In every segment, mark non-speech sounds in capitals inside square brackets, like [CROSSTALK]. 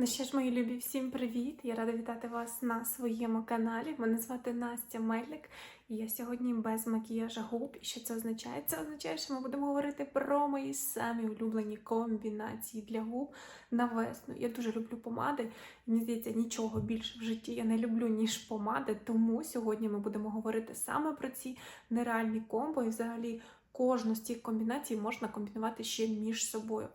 Ну що ж, мої любі, всім привіт! Я рада вітати вас на своєму каналі. Мене звати Настя Мельник, і я сьогодні без макіяжа губ. І що це означає? Це означає, що ми будемо говорити про мої самі улюблені комбінації для губ на весну. Я дуже люблю помади. Мені здається, нічого більше в житті я не люблю, ніж помади. Тому сьогодні ми будемо говорити саме про ці нереальні комбо і взагалі. Кожну з цих комбінацій можна комбінувати ще між собою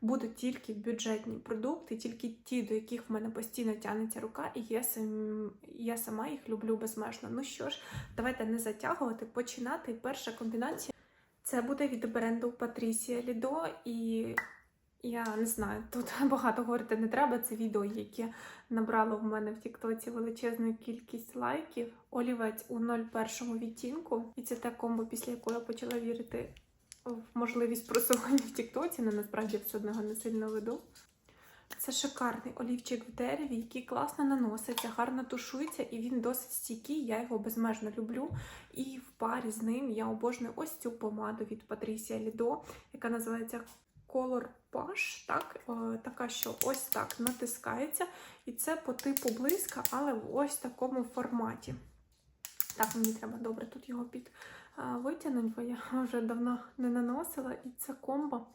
будуть тільки бюджетні продукти, тільки ті, до яких в мене постійно тягнеться рука, і я, сам, я сама їх люблю безмежно. Ну що ж, давайте не затягувати, починати. Перша комбінація це буде від бренду Patricia Lido, і я не знаю, тут [LAUGHS] багато говорити не треба. Це відео, яке набрало в мене в Тіктоці величезну кількість лайків. Олівець у 01 відтінку, і це та комбо, після якої я почала вірити можливість просування в Тіктоці, але насправді все одного не сильно веду. Це шикарний олівчик в дереві, який класно наноситься, гарно тушується, і він досить стійкий. Я його безмежно люблю. І в парі з ним я обожнюю ось цю помаду від Patricia Lido, яка називається Color Push, так? О, така, що ось так натискається. І це по типу близька, але в ось такому форматі. Так, мені треба добре тут його під витягнути, бо я [LAUGHS] вже давно не наносила. І це комбо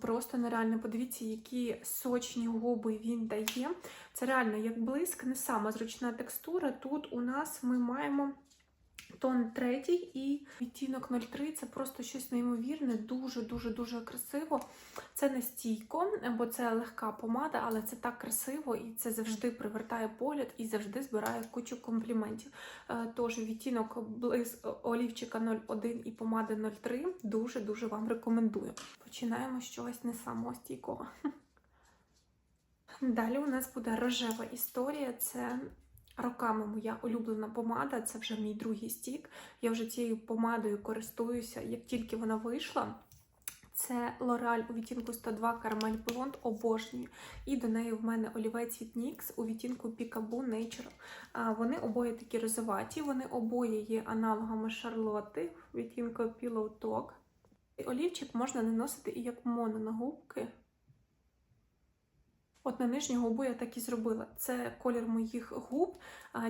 просто нереально. Подивіться, які сочні губи він дає. Це реально як блиск, не сама зручна текстура. Тут у нас ми маємо. Тон третій і відтінок 03 це просто щось неймовірне, дуже-дуже-дуже красиво. Це не стійко, бо це легка помада, але це так красиво і це завжди привертає погляд і завжди збирає кучу компліментів. Е, тож відтінок близ олівчика 01 і помади 03 дуже-дуже вам рекомендую. Починаємо з чогось не самого стійкого. [LAUGHS] Далі у нас буде рожева історія. Це Роками моя улюблена помада, це вже мій другий стік. Я вже цією помадою користуюся, як тільки вона вийшла. Це L'Oreal у відтінку 102 Caramel Blonde, обожнюю. І до неї в мене олівець від NYX у відтінку Peekaboo Natural. Вони обоє такі розоваті, вони обоє є аналогами Шарлотти відтінку Pillow Talk. Олівчик можна наносити і як моно на губки. От на нижню губу я так і зробила. Це колір моїх губ,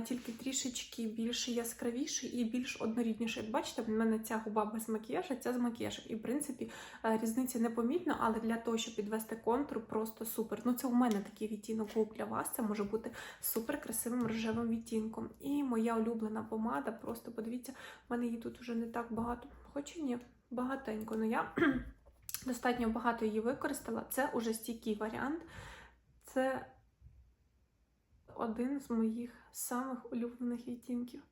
тільки трішечки більш яскравіший і більш однорідніший. Як бачите, в мене ця губа без макіяжа, ця з макіяжем. І, в принципі, різниці непомітно, але для того, щоб підвести контур, просто супер. Ну, це у мене такий відтінок губ для вас. Це може бути супер красивим рожевим відтінком. І моя улюблена помада, просто подивіться, в мене її тут вже не так багато, хоч і ні, багатенько. Ну я [CLEARS THROAT] достатньо багато її використала. Це уже стійкий варіант. Це один з моїх самих улюблених відтінків.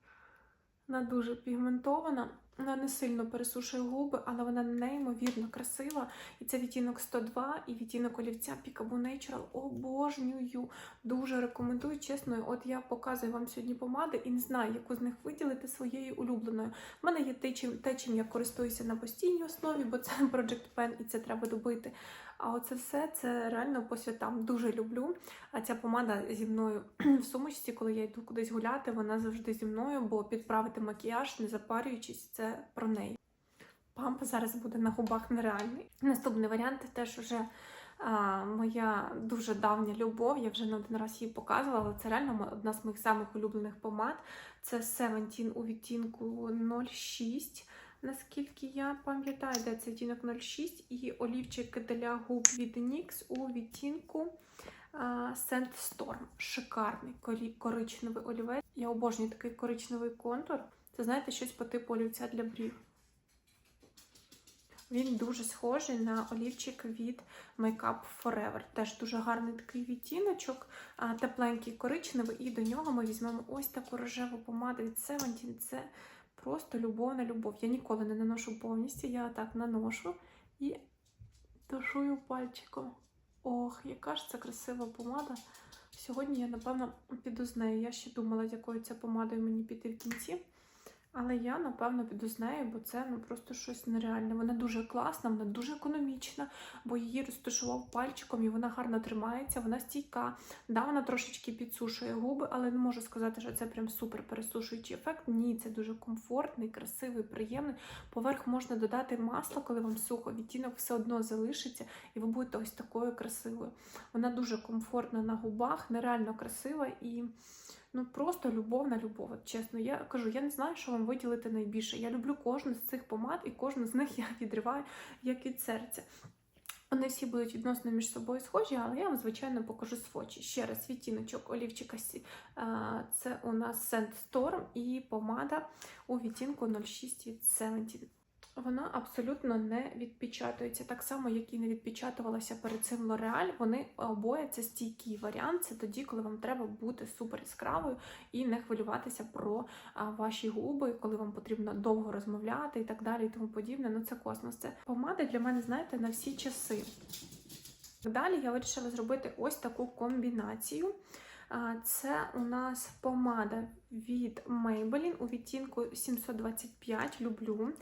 Вона дуже пігментована, вона не сильно пересушує губи, але вона неймовірно красива. І це відтінок 102 і відтінок олівця Peekaboo Natural. Обожнюю. Дуже рекомендую, чесно. От я показую вам сьогодні помади і не знаю, яку з них виділити своєю улюбленою. У мене є те, чим, те, чим я користуюся на постійній основі, бо це [LAUGHS] Project Pen і це треба добити. А оце все це реально по святам дуже люблю. А ця помада зі мною [CLEARS THROAT] в сумочці, коли я йду кудись гуляти, вона завжди зі мною, бо підправити макіяж, не запарюючись, це про неї. Памп зараз буде на губах нереальний. Наступний варіант теж вже а, моя дуже давня любов. Я вже не один раз її показувала, але це реально одна з моїх самих улюблених помад. Це Seventeen у відтінку 06. Наскільки я пам'ятаю, де це відтінок 06 і олівчик для губ від NYX у відтінку Sandstorm. Шикарний коричневий олівець. Я обожнюю такий коричневий контур. Це, знаєте, щось по типу олівця для брів. Він дуже схожий на олівчик від Makeup Forever. Теж дуже гарний такий відтіночок, тепленький коричневий, і до нього ми візьмемо ось таку рожеву помаду від Seventeen. Це Просто любов на любов. Я ніколи не наношу повністю, я так наношу і тушую пальчиком. Ох, яка ж це красива помада. Сьогодні я, напевно, піду з нею. Я ще думала, з якою це помадою мені піти в кінці. Але я, напевно, піду з нею, бо це ну просто щось нереальне. Вона дуже класна, вона дуже економічна, бо її розташував пальчиком і вона гарно тримається, вона стійка. Да, вона трошечки підсушує губи, але не можу сказати, що це прям супер пересушуючий ефект. Ні, це дуже комфортний, красивий, приємний. Поверх можна додати масло, коли вам сухо, відтінок все одно залишиться, і ви будете ось такою красивою. Вона дуже комфортна на губах, нереально красива і. Ну просто любов на любов. От чесно, я кажу, я не знаю, що вам виділити найбільше. Я люблю кожну з цих помад, і кожну з них [LAUGHS] я відриваю як від серця. Вони всі будуть відносно між собою схожі, але я вам, звичайно, покажу свочі. Ще раз відтіночок олівчика. Це у нас Sand Storm і помада у відтінку 06 від 70. Вона абсолютно не відпечатується, так само, як і не відпечатувалася перед цим L'Oreal. Вони обоє це стійкий варіант. Це тоді, коли вам треба бути супер яскравою і не хвилюватися про ваші губи, коли вам потрібно довго розмовляти і так далі, і тому подібне. Ну це космос. Це помада для мене, знаєте, на всі часи. Далі я вирішила зробити ось таку комбінацію. Це у нас помада від Maybelline у відтінку 725. Люблю.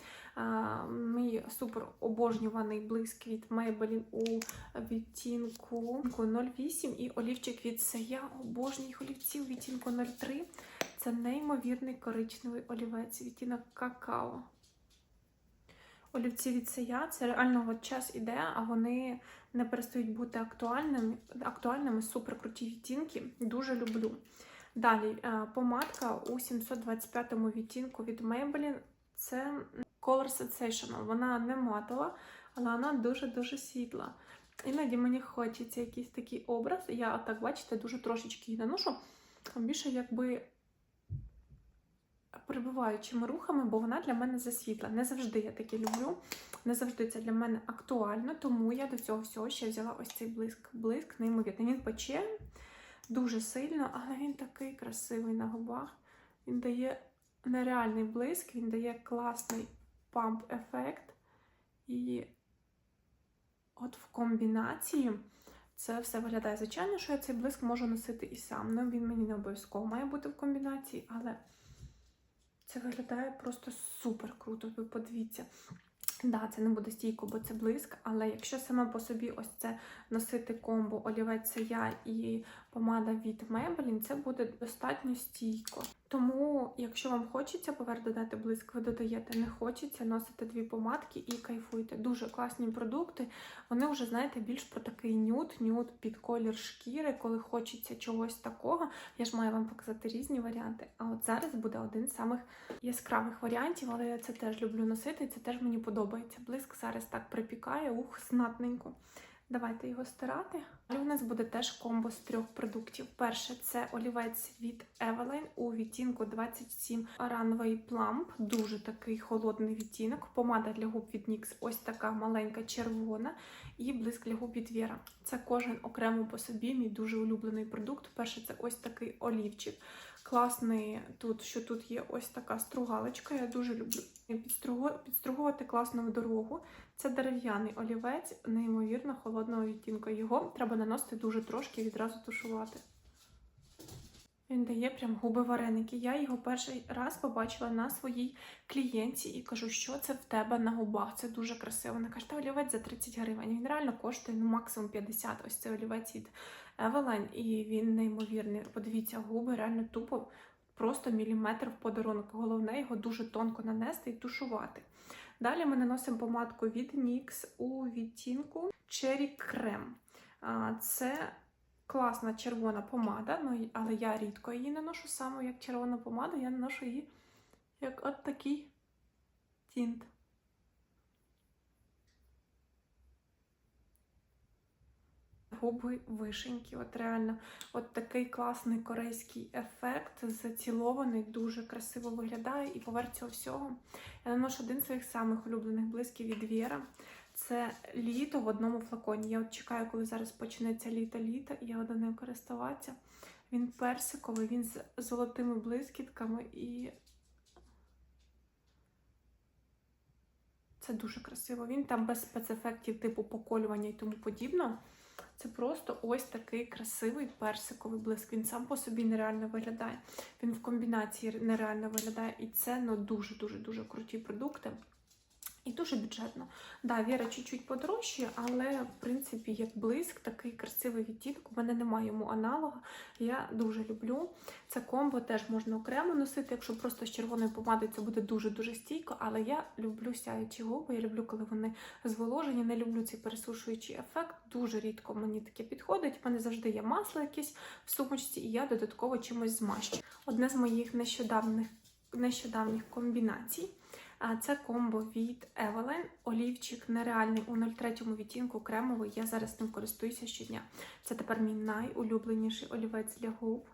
Мій супер обожнюваний блиск від Maybelline у відтінку 08 і олівчик від. Обожнюю їх олівці у відтінку 03. Це неймовірний коричневий олівець, відтінок какао. Олівці від Saya, це реально от час іде, а вони не перестають бути актуальними. Актуальними супер відтінки. Дуже люблю. Далі е, помадка у 725-му відтінку від Maybelline. Це Color Sensational. Вона не матова, але вона дуже-дуже світла. Іноді мені хочеться якийсь такий образ. Я так, бачите, дуже трошечки її наношу. Більше якби прибуваючими рухами, бо вона для мене засвітла. Не завжди я таке люблю, не завжди це для мене актуально, тому я до цього всього ще взяла ось цей блиск. Блиск, неймовірний. Він пече дуже сильно, але він такий красивий на губах. Він дає нереальний блиск, він дає класний памп-ефект. І от в комбінації це все виглядає. Звичайно, що я цей блиск можу носити і сам. Ну, він мені не обов'язково має бути в комбінації, але це виглядає просто супер круто. Ви подивіться. Да, це не буде стійко, бо це блиск, але якщо саме по собі ось це носити комбо олівець я і помада від Maybelline, це буде достатньо стійко. Тому, якщо вам хочеться поверх додати блиск, ви додаєте, не хочеться, носите дві помадки і кайфуйте. Дуже класні продукти. Вони вже, знаєте, більш про такий нюд, нюд під колір шкіри, коли хочеться чогось такого. Я ж маю вам показати різні варіанти. А от зараз буде один з самих яскравих варіантів, але я це теж люблю носити, і це теж мені подобається. Блиск зараз так припікає, ух, знатненько. Давайте його стирати. Далі у нас буде теж комбо з трьох продуктів. Перше це олівець від Eveline у відтінку 27 Runway Plump. Дуже такий холодний відтінок. Помада для губ від NYX ось така маленька червона. І блиск для губ від Vera. Це кожен окремо по собі, мій дуже улюблений продукт. Перше це ось такий олівчик. Класний тут, що тут є ось така стругалочка. Я дуже люблю підстругувати класно в дорогу. Це дерев'яний олівець, неймовірно холодного відтінку. Його треба наносити дуже трошки і відразу тушувати. Він дає прям губи вареники. Я його перший раз побачила на своїй клієнті і кажу, що це в тебе на губах. Це дуже красиво. Вона каже, та олівець за 30 гривень. Він реально коштує ну, максимум 50. Ось цей олівець від Eveline, і він неймовірний. Подивіться, губи реально тупо, просто міліметр в подарунок. Головне його дуже тонко нанести і тушувати. Далі ми наносимо помадку від NYX у відтінку Cherry Creme. Це класна червона помада, ну, але я рідко її наношу саме як червону помаду, я наношу її як от такий тінт. Губи вишенькі, от реально, от такий класний корейський ефект, зацілований, дуже красиво виглядає. І поверх цього всього я наношу один з своїх самих улюблених блисків від Віра. Це літо в одному флаконі. Я от чекаю, коли зараз почнеться літо-літо, і я буду ним користуватися. Він персиковий, він з золотими блискітками і. Це дуже красиво. Він там без спецефектів, типу поколювання і тому подібного. Це просто ось такий красивий персиковий блиск. Він сам по собі нереально виглядає. Він в комбінації нереально виглядає. І це ну, дуже-дуже дуже круті продукти. І дуже бюджетно. Да, Віра чуть-чуть подорожчає, але в принципі як блиск, такий красивий відтінок. У мене немає йому аналога. Я дуже люблю. Це комбо теж можна окремо носити. Якщо просто з червоною помадою, це буде дуже-дуже стійко. Але я люблю сяючі губи. Я люблю, коли вони зволожені. Не люблю цей пересушуючий ефект. Дуже рідко мені таке підходить. У мене завжди є масло якесь в сумочці, і я додатково чимось змащу. Одне з моїх нещодавних нещодавніх комбінацій. Це комбо від Evelyn. Олівчик нереальний у 03 відтінку кремовий. Я зараз ним користуюся щодня. Це тепер мій найулюбленіший олівець для губ.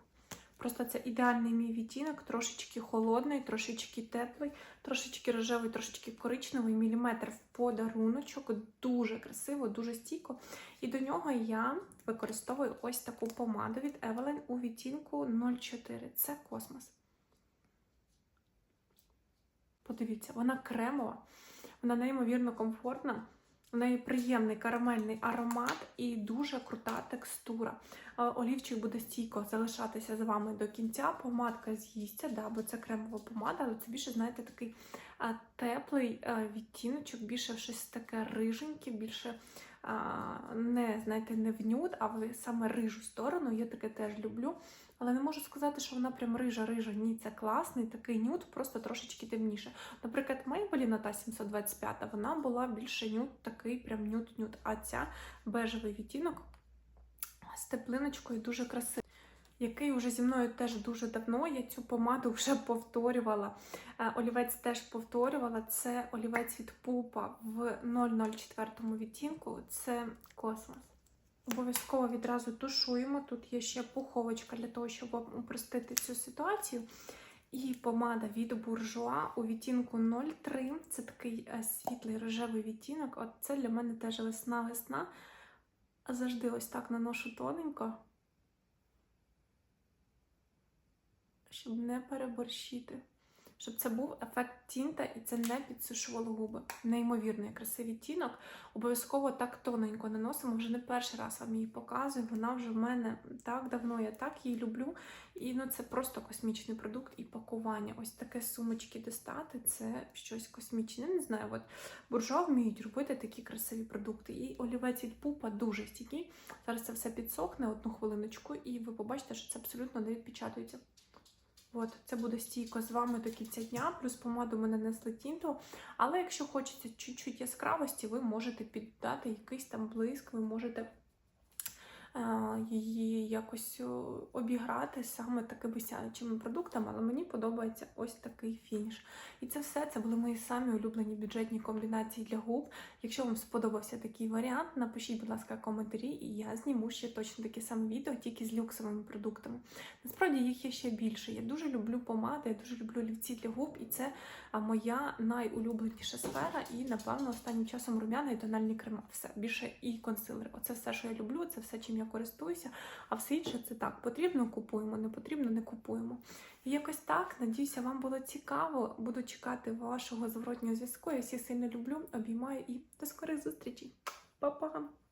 Просто це ідеальний мій відтінок, трошечки холодний, трошечки теплий, трошечки рожевий, трошечки коричневий, міліметр в подаруночок. Дуже красиво, дуже стійко. І до нього я використовую ось таку помаду від Evelyn у відтінку 04. Це космос. Подивіться, вона кремова, вона неймовірно комфортна. В неї приємний карамельний аромат і дуже крута текстура. Олівчик буде стійко залишатися з вами до кінця. Помадка з'їсться, да, бо це кремова помада, але це більше, знаєте, такий теплий відтіночок, більше щось таке риженьке, більше не, знаєте, не в нюд, а в саме рижу сторону. Я таке теж люблю. Але не можу сказати, що вона прям рижа-рижа. Ні, це класний такий нюд, просто трошечки темніше. Наприклад, Maybelline та 725 вона була більше нюд, такий прям нюд-нюд. А ця бежевий відтінок з теплиночкою дуже красивий. Який вже зі мною теж дуже давно. Я цю помаду вже повторювала. Е, Олівець теж повторювала. Це олівець від пупа в 004 відтінку. Це космос. Обов'язково відразу тушуємо. Тут є ще пуховочка для того, щоб упростити цю ситуацію. І помада від буржуа у відтінку 03. Це такий е, світлий рожевий відтінок. От це для мене теж весна-весна. Завжди ось так наношу тоненько, щоб не переборщити. Щоб це був ефект тінта і це не підсушувало губи. Неймовірний красивий тінок. Обов'язково так тоненько наносимо. Вже не перший раз вам її показую. Вона вже в мене так давно, я так її люблю. І ну, це просто космічний продукт і пакування. Ось таке сумочки достати це щось космічне. Не знаю, от буржуа вміють робити такі красиві продукти. І олівець від пупа дуже стійкий. Зараз це все підсохне одну хвилиночку, і ви побачите, що це абсолютно не відпечатується. От, це буде стійко з вами до кінця дня, плюс помаду ми нанесли тінту. Але якщо хочеться чуть-чуть яскравості, ви можете піддати якийсь там блиск, ви можете її якось обіграти саме такими сяючими продуктами, але мені подобається ось такий фініш. І це все це були мої самі улюблені бюджетні комбінації для губ. Якщо вам сподобався такий варіант, напишіть, будь ласка, коментарі, і я зніму ще точно таке саме відео, тільки з люксовими продуктами. Насправді їх є ще більше. Я дуже люблю помади, я дуже люблю олівці для губ, і це моя найулюбленіша сфера. І, напевно, останнім часом рум'яна і тональні крема. Все більше і консилери. Оце все, що я люблю, це все, чим я користуюся. А все інше це так. Потрібно купуємо, не потрібно, не купуємо. І якось так. Надіюся, вам було цікаво. Буду чекати вашого зворотнього зв'язку. Я всіх сильно люблю, обіймаю і до скорих зустрічей. Па-па!